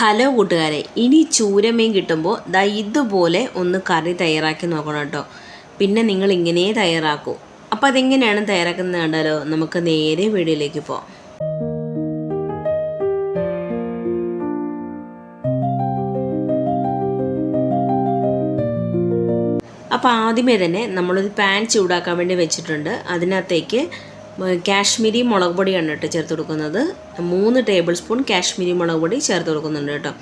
Hello കൂട്ടുകാരെ ഇനി ചൂരമീൻ കിട്ടുമ്പോൾ ദാ ഇതുപോലെ ഒന്ന് കറി തയ്യാറാക്കി നോക്കണം കേട്ടോ. പിന്നെ നിങ്ങൾ ഇങ്ങനെ തയ്യാറാക്കൂ. അപ്പോൾ അതെങ്ങനെയാണ് തയ്യാറാക്കുന്നത് കണ്ടാലോ? നമുക്ക് നേരെ വീഡിയോയിലേക്ക് പോവാം. അപ്പോൾ ആദ്യമേ തന്നെ നമ്മളൊരു പാൻ ചൂടാക്കാൻ വേണ്ടി വെച്ചിട്ടുണ്ട്. അതിനകത്തേക്ക് കാശ്മീരി മുളക് പൊടിയാണ് കേട്ടോ ചേർത്ത് കൊടുക്കുന്നത്. മൂന്ന് ടേബിൾ സ്പൂൺ കാശ്മീരി മുളക് പൊടി ചേർത്ത് കൊടുക്കുന്നുണ്ട് കേട്ടോ.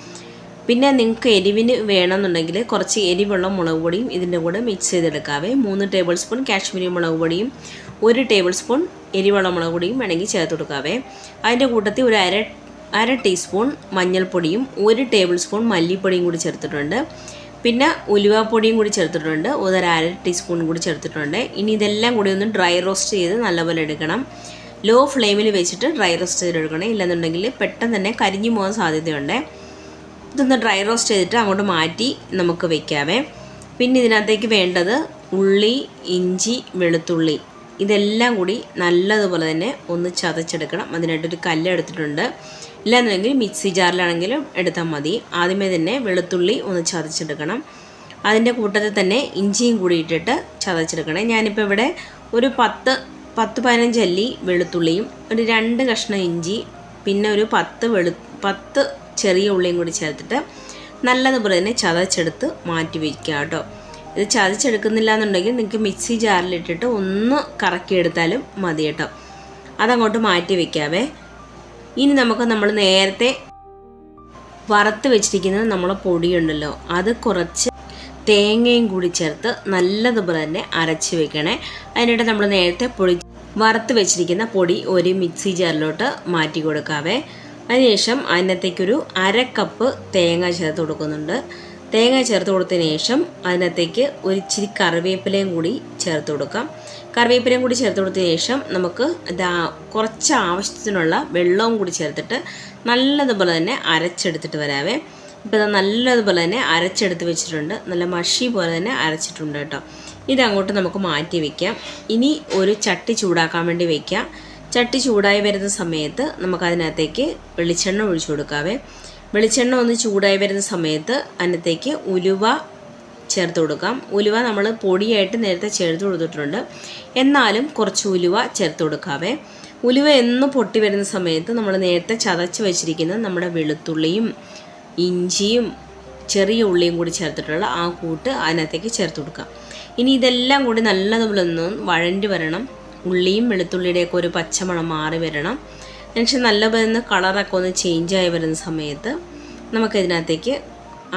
പിന്നെ നിങ്ങൾക്ക് എരിവിന് വേണമെന്നുണ്ടെങ്കിൽ കുറച്ച് എരിവുള്ള മുളക് പൊടിയും ഇതിന്റെ കൂടെ മിക്സ് ചെയ്തെടുക്കാവേ. മൂന്ന് ടേബിൾ സ്പൂൺ കാശ്മീരി മുളക് പൊടിയും ഒരു ടേബിൾ സ്പൂൺ എരിവുള്ള മുളക് പൊടിയും വേണമെങ്കിൽ ചേർത്ത് കൊടുക്കാവേ. അതിന്റെ കൂട്ടത്തിൽ ഒരു അര അര ടീസ്പൂൺ മഞ്ഞൾപ്പൊടിയും ഒരു ടേബിൾ സ്പൂൺ മല്ലിപ്പൊടിയും കൂടി ചേർത്തിട്ടുണ്ട്. പിന്നെ ഉലുവാപ്പൊടിയും കൂടി ചേർത്തിട്ടുണ്ട്. ഒരു അര ടീസ്പൂൺ കൂടി ചേർത്തിട്ടുണ്ട്. ഇനി ഇതെല്ലാം കൂടി ഒന്ന് ഡ്രൈ റോസ്റ്റ് ചെയ്ത് നല്ലപോലെ എടുക്കണം. ലോ ഫ്ലെയിമിൽ വെച്ചിട്ട് ഡ്രൈ റോസ്റ്റ് ചെയ്തെടുക്കണം ഇല്ലെന്നുണ്ടെങ്കിൽ പെട്ടെന്ന് തന്നെ കരിഞ്ഞു പോകാൻ സാധ്യതയുണ്ട്. ഇതൊന്ന് ഡ്രൈ റോസ്റ്റ് ചെയ്തിട്ട് അങ്ങോട്ട് മാറ്റി നമുക്ക് വെക്കാവേ പിന്നെ ഇതിനകത്തേക്ക് വേണ്ടത് ഉള്ളി ഇഞ്ചി വെളുത്തുള്ളി ഇതെല്ലാം കൂടി നല്ലതുപോലെ തന്നെ ഒന്ന് ചതച്ചെടുക്കണം. അതിനായിട്ടൊരു കല്ല് എടുത്തിട്ടുണ്ട്. ഇല്ലാന്നുണ്ടെങ്കിൽ മിക്സി ജാറിലാണെങ്കിലും എടുത്താൽ മതി. ആദ്യമേ തന്നെ വെളുത്തുള്ളി ഒന്ന് ചതച്ചെടുക്കണം. അതിന്റെ കൂട്ടത്തിൽ തന്നെ ഇഞ്ചിയും കൂടി ഇട്ടിട്ട് ചതച്ചെടുക്കണം. ഞാനിപ്പോൾ ഇവിടെ ഒരു പത്ത് പത്ത് പതിനഞ്ച് അല്ലി വെളുത്തുള്ളിയും ഒരു രണ്ട് കഷ്ണം ഇഞ്ചി പിന്നെ ഒരു പത്ത് വെളു പത്ത് ചെറിയ ഉള്ളിയും കൂടി ചേർത്തിട്ട് നല്ലതുപോലെ തന്നെ ചതച്ചെടുത്ത് മാറ്റി വയ്ക്കുക കേട്ടോ. ഇത് ചതച്ചെടുക്കുന്നില്ല എന്നുണ്ടെങ്കിൽ നിങ്ങൾക്ക് മിക്സി ജാറിലിട്ടിട്ട് ഒന്ന് കറക്കിയെടുത്താലും മതി കേട്ടോ. അതങ്ങോട്ട് മാറ്റി വെക്കാവേ. ഇനി നമുക്ക് നമ്മൾ നേരത്തെ വറുത്ത് വെച്ചിരിക്കുന്നത് നമ്മളെ പൊടിയുണ്ടല്ലോ. അത് കുറച്ച് തേങ്ങയും കൂടി ചേർത്ത് നല്ലതുപോലെ തന്നെ അരച്ച് വെക്കണേ. അതിനിടെ നമ്മൾ നേരത്തെ പൊടി വറുത്ത് വെച്ചിരിക്കുന്ന പൊടി ഒരു മിക്സി ജാറിലോട്ട് മാറ്റി കൊടുക്കാവേ. അതിനുശേഷം അതിനകത്തേക്കൊരു അര കപ്പ് തേങ്ങ ചേർത്ത് കൊടുക്കുന്നുണ്ട്. തേങ്ങ ചേർത്ത് കൊടുത്തതിന് ശേഷം അതിനകത്തേക്ക് ഒരു ഇച്ചിരി കറിവേപ്പിലയും കൂടി ചേർത്ത് കൊടുക്കാം. കറിവേപ്പിലയും കൂടി ചേർത്ത് കൊടുത്തതിന് ശേഷം നമുക്ക് ഇതാ കുറച്ച് ആവശ്യത്തിനുള്ള വെള്ളവും കൂടി ചേർത്തിട്ട് നല്ലതുപോലെ തന്നെ അരച്ചെടുത്തിട്ട് വരാവേ. ഇപ്പോൾ ഇത് നല്ലതുപോലെ തന്നെ അരച്ചെടുത്ത് വെച്ചിട്ടുണ്ട്. നല്ല മഷി പോലെ തന്നെ അരച്ചിട്ടുണ്ട് കേട്ടോ. ഇതങ്ങോട്ട് നമുക്ക് മാറ്റി വയ്ക്കാം ഇനി ഒരു ചട്ടി ചൂടാക്കാൻ വേണ്ടി വയ്ക്കാം ചട്ടി ചൂടായി വരുന്ന സമയത്ത് നമുക്കതിനകത്തേക്ക് വെളിച്ചെണ്ണ ഒഴിച്ചു കൊടുക്കാവേ. വെളിച്ചെണ്ണ ഒന്ന് ചൂടായി വരുന്ന സമയത്ത് അതിനകത്തേക്ക് ഉലുവ ചേർത്ത് കൊടുക്കാം. ഉലുവ നമ്മൾ പൊടിയായിട്ട് നേരത്തെ ചേർത്ത് കൊടുത്തിട്ടുണ്ട്. എന്നാലും കുറച്ച് ഉലുവ ചേർത്ത് കൊടുക്കാവേ. ഉലുവ എന്ന് പൊട്ടി വരുന്ന സമയത്ത് നമ്മൾ നേരത്തെ ചതച്ച് വെച്ചിരിക്കുന്ന നമ്മുടെ വെളുത്തുള്ളിയും ഇഞ്ചിയും ചെറിയ ഉള്ളിയും കൂടി ചേർത്തിട്ടുള്ള ആ കൂട്ട് അതിനകത്തേക്ക് ചേർത്ത് കൊടുക്കാം. ഇനി ഇതെല്ലാം കൂടി നല്ലതുപോലെ ഒന്ന് വഴണ്ടി വരണം. ഉള്ളിയും വെളുത്തുള്ളിയുടെയൊക്കെ ഒരു പച്ചമണം മാറി വരണം. എന്നുവെച്ചാൽ നല്ലപോലെ കളറൊക്കെ ഒന്ന് ആയി വരുന്ന സമയത്ത് നമുക്കിതിനകത്തേക്ക്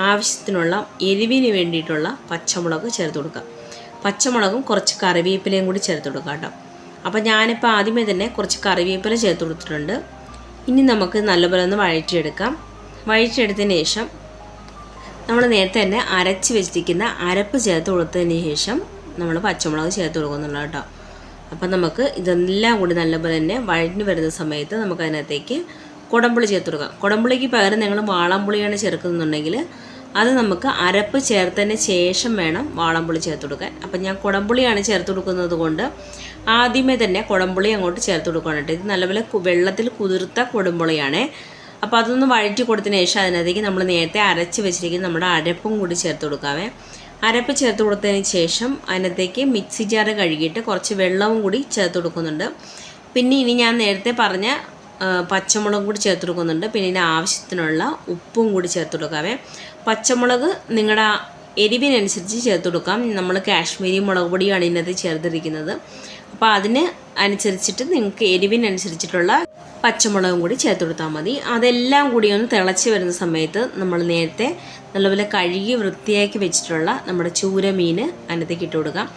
ആവശ്യത്തിനുള്ള എരിവിന് വേണ്ടിയിട്ടുള്ള പച്ചമുളക് ചേർത്ത് കൊടുക്കാം. പച്ചമുളകും കുറച്ച് കറിവേപ്പിലയും കൂടി ചേർത്ത് കൊടുക്കാം കേട്ടോ. അപ്പോൾ ഞാനിപ്പോൾ ആദ്യമേ തന്നെ കുറച്ച് കറിവേപ്പില ചേർത്ത് കൊടുത്തിട്ടുണ്ട്. ഇനി നമുക്ക് നല്ലപോലെ ഒന്ന് വഴറ്റിയെടുക്കാം. വഴറ്റിയെടുത്തതിന് ശേഷം നമ്മൾ നേരത്തെ തന്നെ അരച്ച് വെച്ചിരിക്കുന്ന അരപ്പ് ചേർത്ത് കൊടുത്തതിന് ശേഷം നമ്മൾ പച്ചമുളക് ചേർത്ത് കൊടുക്കുന്നുള്ളൂ കേട്ടോ. അപ്പം നമുക്ക് ഇതെല്ലാം കൂടി നല്ലപോലെ തന്നെ വഴഞ്ഞു വരുന്ന സമയത്ത് നമുക്ക് അതിനകത്തേക്ക് കുടംപുളി ചേർത്ത് കൊടുക്കാം. കുടംപുളിക്ക് പകരം നിങ്ങൾ വാളംപുളിയാണ് ചേർക്കുന്നുണ്ടെങ്കിൽ അത് നമുക്ക് അരപ്പ് ചേർത്തതിന് ശേഷം വേണം വാളംപുളി ചേർത്ത് കൊടുക്കാൻ. അപ്പം ഞാൻ കുടംപുളിയാണ് ചേർത്ത് കൊടുക്കുന്നത് കൊണ്ട് ആദ്യമേ തന്നെ കുടംപുളി അങ്ങോട്ട് ചേർത്ത് കൊടുക്കണം കേട്ടോ. ഇത് നല്ലപോലെ വെള്ളത്തിൽ കുതിർത്ത കുടംപുളിയാണേ. അപ്പോൾ അതൊന്ന് വഴറ്റി കൊടുത്തതിന് ശേഷം അതിനകത്തേക്ക് നമ്മൾ നേരത്തെ അരച്ച് വെച്ചിരിക്കുന്ന നമ്മുടെ അരപ്പും കൂടി ചേർത്ത് കൊടുക്കാവേ. അരപ്പ് ചേർത്ത് കൊടുത്തതിന് ശേഷം അതിനകത്തേക്ക് മിക്സി ജാറ് കഴുകിയിട്ട് കുറച്ച് വെള്ളവും കൂടി ചേർത്ത് കൊടുക്കുന്നുണ്ട്. പിന്നെ ഇനി ഞാൻ നേരത്തെ പറഞ്ഞ പച്ചമുളകും കൂടി ചേർത്ത് കൊടുക്കുന്നുണ്ട്. പിന്നെ ഇതിന് ആവശ്യത്തിനുള്ള ഉപ്പും കൂടി ചേർത്ത് കൊടുക്കാവേ. പച്ചമുളക് നിങ്ങളുടെ എരിവിനനുസരിച്ച് ചേർത്ത് കൊടുക്കാം. നമ്മൾ കാശ്മീരി മുളക് പൊടിയാണ് ഇതിനകത്ത് ചേർത്തിരിക്കുന്നത്. അപ്പോൾ അതിന് അനുസരിച്ചിട്ട് നിങ്ങൾക്ക് എരിവിനനുസരിച്ചിട്ടുള്ള പച്ചമുളകും കൂടി ചേർത്ത് കൊടുത്താൽ മതി. അതെല്ലാം കൂടി ഒന്ന് തിളച്ച് വരുന്ന സമയത്ത് നമ്മൾ നേരത്തെ നല്ലപോലെ കഴുകി വൃത്തിയാക്കി വെച്ചിട്ടുള്ള നമ്മുടെ ചൂരമീൻ അതിനകത്തേക്ക് ഇട്ട് കൊടുക്കാം.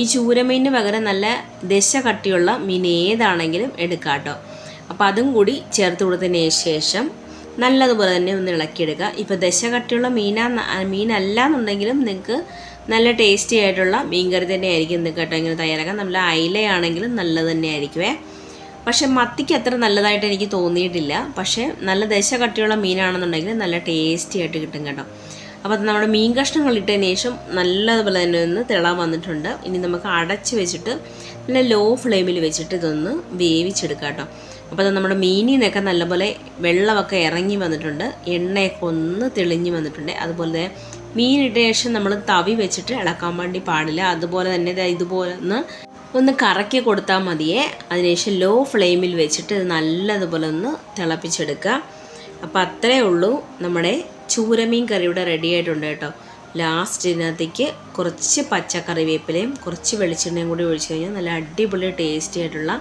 ഈ ചൂരമീനിന് പകരം നല്ല ദശ കട്ടിയുള്ള മീൻ ഏതാണെങ്കിലും എടുക്കാം കേട്ടോ അപ്പോൾ അതും കൂടി ചേർത്ത് കൊടുത്തതിന് ശേഷം നല്ലതുപോലെ തന്നെ ഒന്ന് ഇളക്കിയെടുക്കുക. ഇപ്പോൾ ദശ കട്ടിയുള്ള മീനാ മീനല്ല എന്നുണ്ടെങ്കിലും നിങ്ങൾക്ക് നല്ല ടേസ്റ്റി ആയിട്ടുള്ള മീൻകറി തന്നെ ആയിരിക്കും നിങ്ങൾക്ക് കേട്ടോ ഇങ്ങനെ തയ്യാറാക്കാം നമ്മൾ അയിലയാണെങ്കിലും നല്ലത് തന്നെ ആയിരിക്കുമേ പക്ഷേ മത്തിക്ക് അത്ര നല്ലതായിട്ട് എനിക്ക് തോന്നിയിട്ടില്ല. പക്ഷേ നല്ല ദശ കട്ടിയുള്ള മീനാണെന്നുണ്ടെങ്കിൽ നല്ല ടേസ്റ്റി ആയിട്ട് കിട്ടും കേട്ടോ. അപ്പോൾ നമ്മുടെ മീൻ കഷ്ണങ്ങൾ ഇട്ടതിന് ശേഷം നല്ലതുപോലെ തന്നെ ഒന്ന് തിള വന്നിട്ടുണ്ട്. ഇനി നമുക്ക് അടച്ച് വെച്ചിട്ട് നല്ല ലോ ഫ്ലെയിമിൽ വെച്ചിട്ട് ഇതൊന്ന് വേവിച്ചെടുക്കാം കേട്ടോ. അപ്പോൾ അത് നമ്മുടെ മീനിൽ നിന്നൊക്കെ നല്ലപോലെ വെള്ളമൊക്കെ ഇറങ്ങി വന്നിട്ടുണ്ട്. എണ്ണയൊക്കെ ഒന്ന് തെളിഞ്ഞ് വന്നിട്ടുണ്ട്. അതുപോലെ മീനിട്ട ശേഷം നമ്മൾ തവി വെച്ചിട്ട് ഇളക്കാൻ വേണ്ടി പാടില്ല. അതുപോലെ തന്നെ ഇതുപോലെ ഒന്ന് ഒന്ന് കറക്കി കൊടുത്താൽ മതിയേ. അതിനുശേഷം ലോ ഫ്ലെയിമിൽ വെച്ചിട്ട് നല്ലതുപോലെ ഒന്ന് തിളപ്പിച്ചെടുക്കുക. അപ്പോൾ അത്രേ ഉള്ളൂ നമ്മുടെ ചൂരമീൻ കറി ഇവിടെ റെഡി ആയിട്ടുണ്ട് കേട്ടോ. ലാസ്റ്റ് ഇതിനകത്തേക്ക് കുറച്ച് പച്ചക്കറിവേപ്പിലയും കുറച്ച് വെളിച്ചെണ്ണയും കൂടി ഒഴിച്ച് കഴിഞ്ഞാൽ നല്ല അടിപൊളി ടേസ്റ്റി ആയിട്ടുള്ള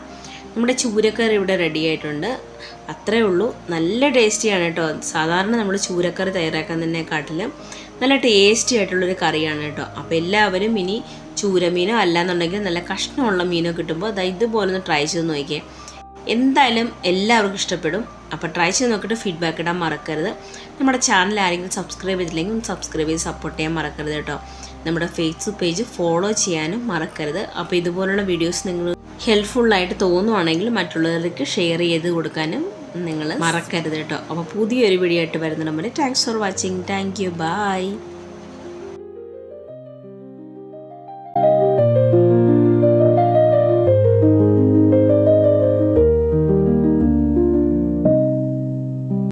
നമ്മുടെ ചൂരക്കറി ഇവിടെ റെഡി ആയിട്ടുണ്ട്. അത്രേ ഉള്ളൂ. നല്ല ടേസ്റ്റിയാണ് കേട്ടോ. സാധാരണ നമ്മൾ ചൂരക്കറി തയ്യാറാക്കാൻ തയ്യാറാക്കുന്നതിനെക്കാട്ടിലും നല്ല ടേസ്റ്റി ആയിട്ടുള്ളൊരു കറിയാണ് കേട്ടോ. അപ്പോൾ എല്ലാവരും ഇനി ചൂരമീനോ അല്ലാന്നുണ്ടെങ്കിൽ നല്ല കഷ്ണമുള്ള മീനോ കിട്ടുമ്പോൾ അത് ഇതുപോലെ ഒന്ന് ട്രൈ ചെയ്ത് നോക്കിയേ. എന്തായാലും എല്ലാവർക്കും ഇഷ്ടപ്പെടും. അപ്പോൾ ട്രൈ ചെയ്ത് നോക്കിയിട്ട് ഫീഡ്ബാക്ക് ഇടാൻ മറക്കരുത്. നമ്മുടെ ചാനൽ ആരെങ്കിലും സബ്സ്ക്രൈബ് ചെയ്തില്ലെങ്കിൽ ഒന്ന് സബ്സ്ക്രൈബ് ചെയ്ത് സപ്പോർട്ട് ചെയ്യാൻ മറക്കരുത് കേട്ടോ. നമ്മുടെ ഫേസ്ബുക്ക് പേജ് ഫോളോ ചെയ്യാനും മറക്കരുത്. അപ്പോൾ ഇതുപോലുള്ള വീഡിയോസ് നിങ്ങൾ ഹെൽപ്ഫുള്ളായിട്ട് തോന്നുവാണെങ്കിൽ മറ്റുള്ളവർക്ക് ഷെയർ ചെയ്ത് കൊടുക്കാനും നിങ്ങൾ മറക്കരുത് കേട്ടോ. അപ്പോൾ പുതിയൊരു വീഡിയോ ആയിട്ട് വരുന്നുണ്ടെങ്കിൽ thanks for watching thank you bye